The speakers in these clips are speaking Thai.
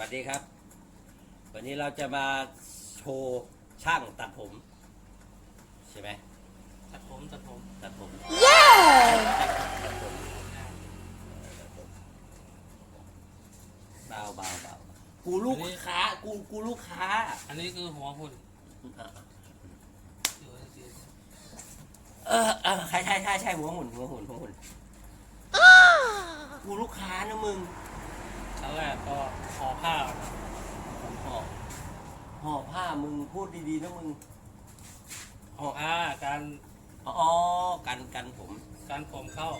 วัสดีครับ วันนี้เราจะมาโชว์ช่างตัดผม ใช่ไหมตัดผมตัดผมตัดผมเย้ตัดผมเบาเบาเบากูลูกค้ากูกูลูกค้า อันนี้คือหัวหุ่นอยู่ที่เออเออใช่ใช่ใช่ใช่หัวหุ่นหัวหุ่นหัวหุ่นกูลูกค้านะมึงค รั้งแรกก็ขอผ้าผมห่อห่อผ้ามึงพูดดีๆนะมึงขอผ้าการอ๋อกันกันผม การผมเข้า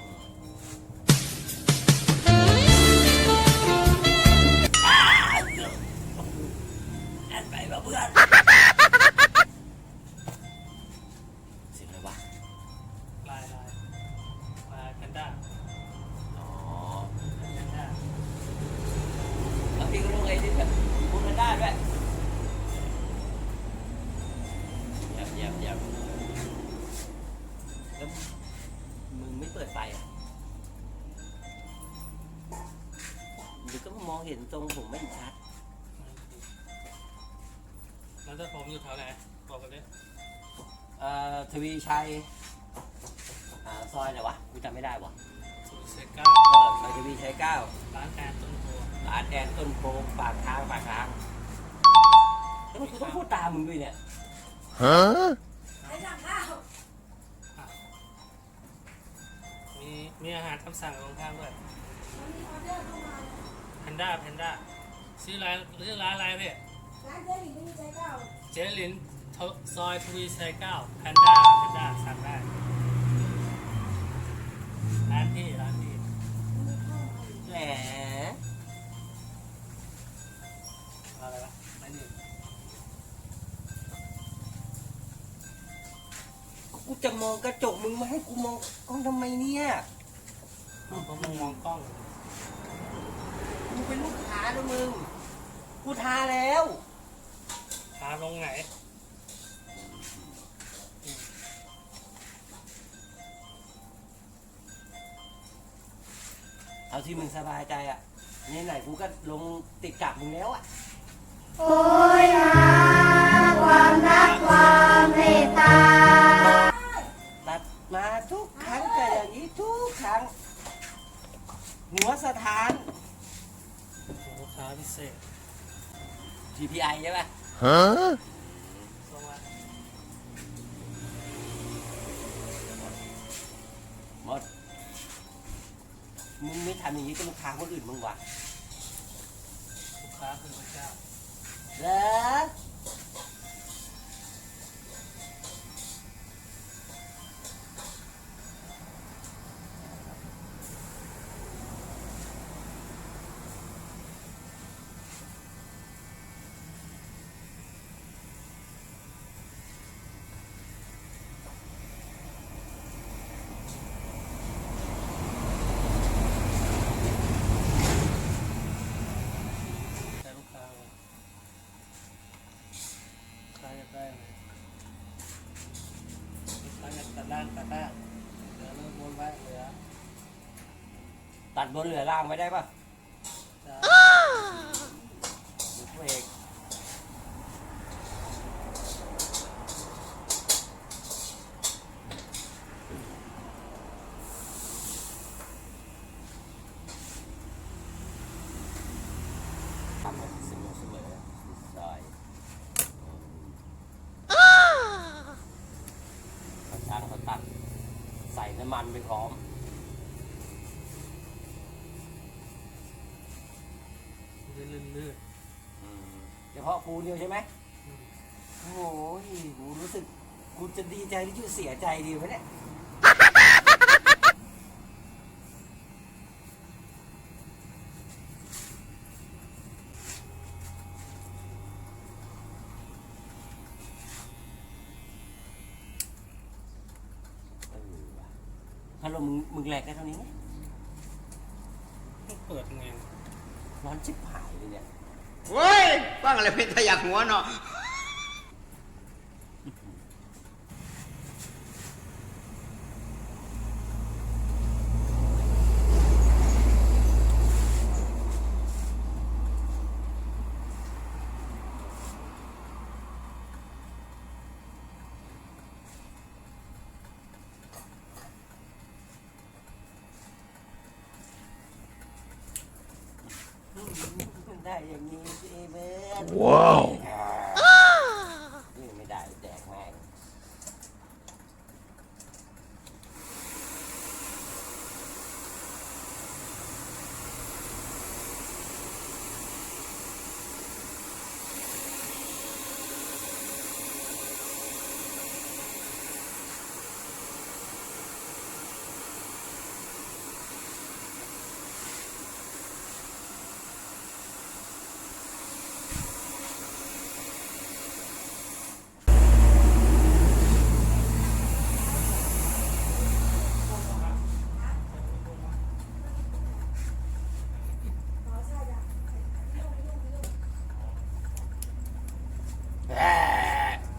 ไม่เปิดไฟอะเดี๋ยวก็มองเห็นทรงผมไม่ชัด แล้วถ้าผมอยู่แถวไหนบอกกันเลยเอ่อทวีชัยอ่าซอยไหนวะกูจำไม่ได้วะศูนย์เซก้าเออซอยทวีชัยเก้าร้านแอนต้นโพร้านแอนต้นโพปากทางปากทางแล้วมันกูต้องพูดตามมึงด้วยเนี่ย Huh? มี มีอาหารคำสั่งตรงข้างด้วยแพนด้าแพนด้าซื้อร้านซื้อร้านอะไรพี่ร้านเจ๊หลิงไม่มีใจเก้าเจลินทซอยทวีชัยเก้าแพนด้าแพนด้าสั่งได้ร้านพี่ร้านพี่แหมอะไรวะอันนี้กูจะมองกระจกมึงมาให้กูมองกล้องทำไมเนี่ย เพราะมึงมองกล้องกูเป็นลูกค้านะมึง กูทาแล้วหาลงไหนเอาที่มึงสบายใจอะนี่ไหนกูก็ลงติดกับมึงแล้วอะ โอ้ยหาความรักความเมตตา ตัดมาทุกครั้งก็อย่างนี้ทุกครั้ง หัวสถานลูกค้าพิเศษ GPI ใช่ป่ะ Huh? ส่งมาหมดมึงไม่ทำอย่างนี้กับลูกค้าคนอื่นมึงวะลูกค้าคือพระเจ้าเหรอ บนเหลือล่างไว้ได้ป่ะจะหรือตัวเองทำแบบเสมอเสมอซอยเขาช่างเขาตัดใส่น้ำมันไปพร้อม ลื่นๆลื่นเฉพาะกูเดียวใช่ไหมๆอืมโอ้ยกูรู้สึกกูจะดีใจหรือจะเสียใจดีวะเนี่ยเออว่ะฮัลโหลมึงมึงแหลกได้เท่านี้ไงต้องเปิดไงร้อนชิบห ทีเนี่ยเว้ยฟังอะไรเป็นขยักหัวเนาะ ได้อย่างนี้สิเบิร์ดว้าว นี่ไม่ได้แจกแม่ง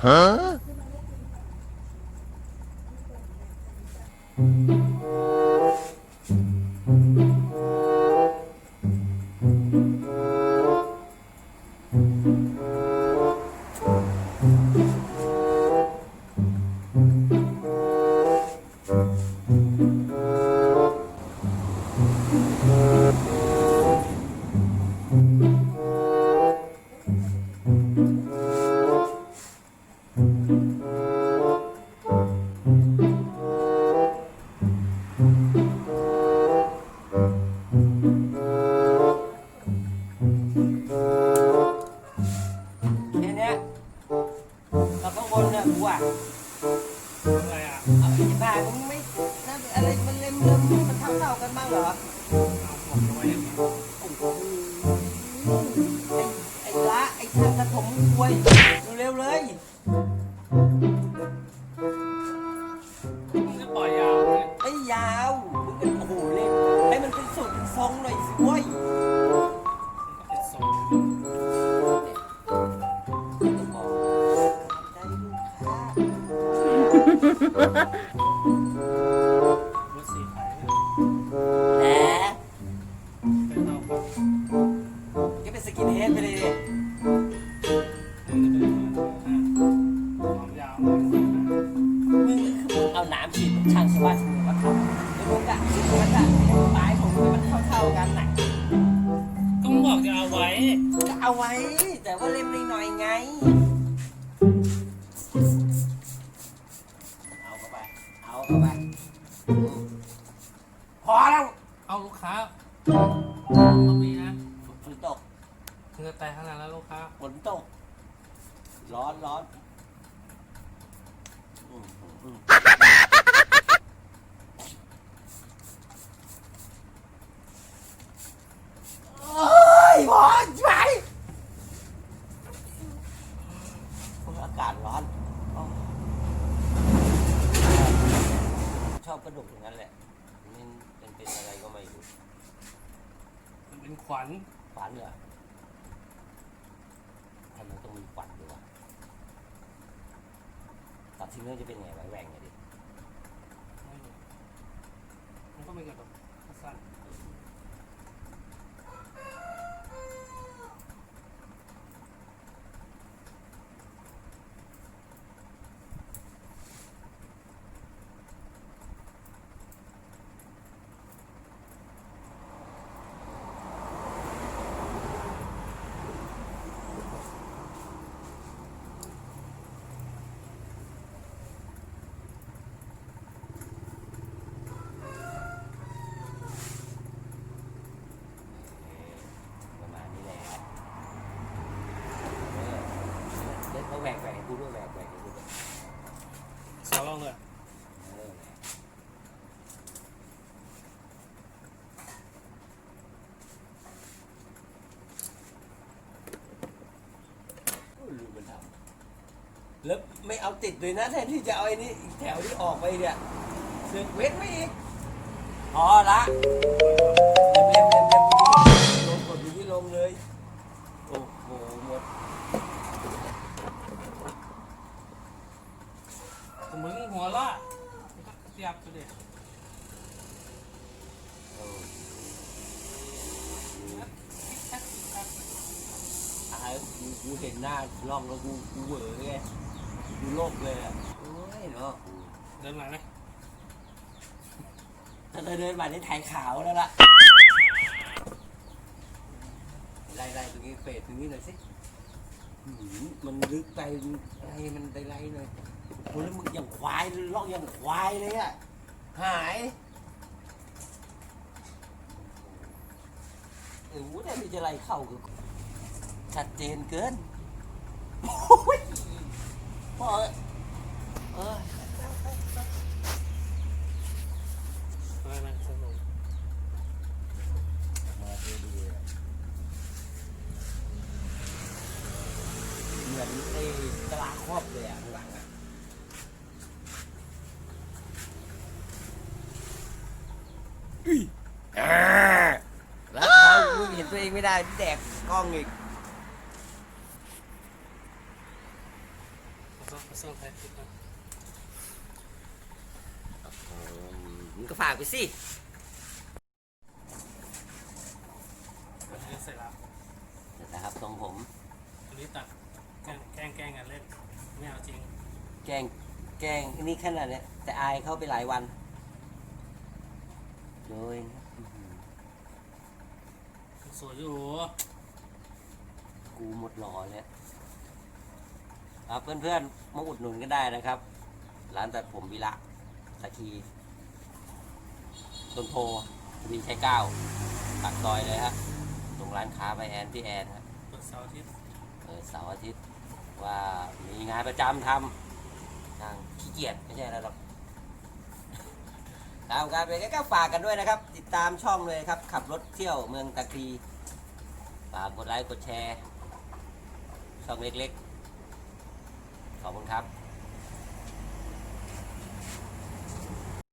ฮะที เราข้างบนเนี่ยกูอะอะไรอะเอาไอ้บ้ามึงไม่นั่นอะไรมันเล่มเล่มๆมันเท่าเท่าๆกันบ้างเหรอเอาผมเอาไว้อย่างนี้โอ้โหไอ้ไอ้ละไอ้ทางกระถมควยเร็วๆเลยมึงจะปล่อยยาวเลยไอ้ยาวมึงเป็นโอ้โหเล่นให้มันเป็นสูตรเป็นทรงหน่อย เอาน้ำฉีดช่างสวัสดิ์มาทำแล้วมึงกะฉีดมันกะไม้ของมันเท่าๆกันน่ะก็มึงบอกจะเอาไว้ก็เอาไว้ แต่ว่าเล่มหน่อยๆไง เอาเข้าไป เอาเข้าไป พอแล้วเอาลูกค้าเอามีนะฝนตก เธอแต่ขนาดนั้นลูกค้า ฝนตก ร้อนร้อนอืมอืมอืมโอ้ยพอไปอากาศร้อนอ๋อชอบก ระดูกอย่างนั้นแหละมันเป็นเป็นอะไรก็ไม่รู้มันเป็นขวัญฝันเหรอทำไมต้องมีฝันด้วยวะตัดทิ้งแล้วจะเป็นไงไหวแหว่งไงดิไม่รู้มันก็ไม่กระดกสั้น ประมาณนี้แหละเออเดี๋ยวเขาแหวกแหวกให้กูด้วยแหวกแหวกให้กูด้วย สาวลองเลย เออโอ้ยลืมมันทำ แล้วไม่เอาติดเลยนะแทนที่จะเอาไอ้นี่อีกแถวที่ออกไปเนี่ยเสือกเว้นไม่อีกพอละเล็มเล็มเล็มเล็มลงกดอยู่ที่ลงเลย โอ้โหหมดแต่มึงหัวละเสียบตัวเด็กเอออายกูเห็นหน้าล่องแล้วกูกูเหวอไง กูโลกเลยอะโอ้ยเนาะเดินหลังไหมถ้าเธอเดินมาในถ่ายขาวแล้วล่ะเปดตรงนี้หน่อยสิหืมมันลึกไปอะไรมันไดไรหน่อยโอ้แล้วมึงอย่างควายลอกอย่างควายเลยอะหายเออแต่มีจะไรเข้าคือชัดเจนเกินโอ้ย พอเออไม่ไม่สนุกมาดูดีเหมือนไอ้กะลาครอบเลยอะข้างหลังอะอ่าแล้วเขามึงเห็นตัวเองไม่ได้แดกกล้องอีก สมผสมไทยติดนะมึงก็ฝากไปสิอันนี้เสร็จแล้วนะครับทรงผม อันนี้ตัดแกล้งแกล้งแกล้งกันเล่นไม่เอาจริงแกล้งแกล้งอันนี้ขนาดเนี้ยแต่อายเข้าไปหลายวันโดยอื้อหือสวยอยู่ กูหมดหล่อเลย ครับเพื่อนๆมาอุดหนุนก็ได้นะครับ ร้านตัดผมวิระสาคีต้นโพทวีชัยเก้าปากซอยเลยฮะตรงร้านค้าไปแอนพี่แอนฮะเปิดเสาร์อาทิตย์เออเสาร์อาทิตย์ว่ามีงานประจำทำทางขี้เกียจไม่ใช่อะไรหรอกตามการไปก็ฝากกันด้วยนะครับ ติดตามช่องเลยครับ ขับรถเที่ยวเมืองตะกรีฝากกดไลค์กดแชร์ ช่องเล็กๆ ขอบคุณครับ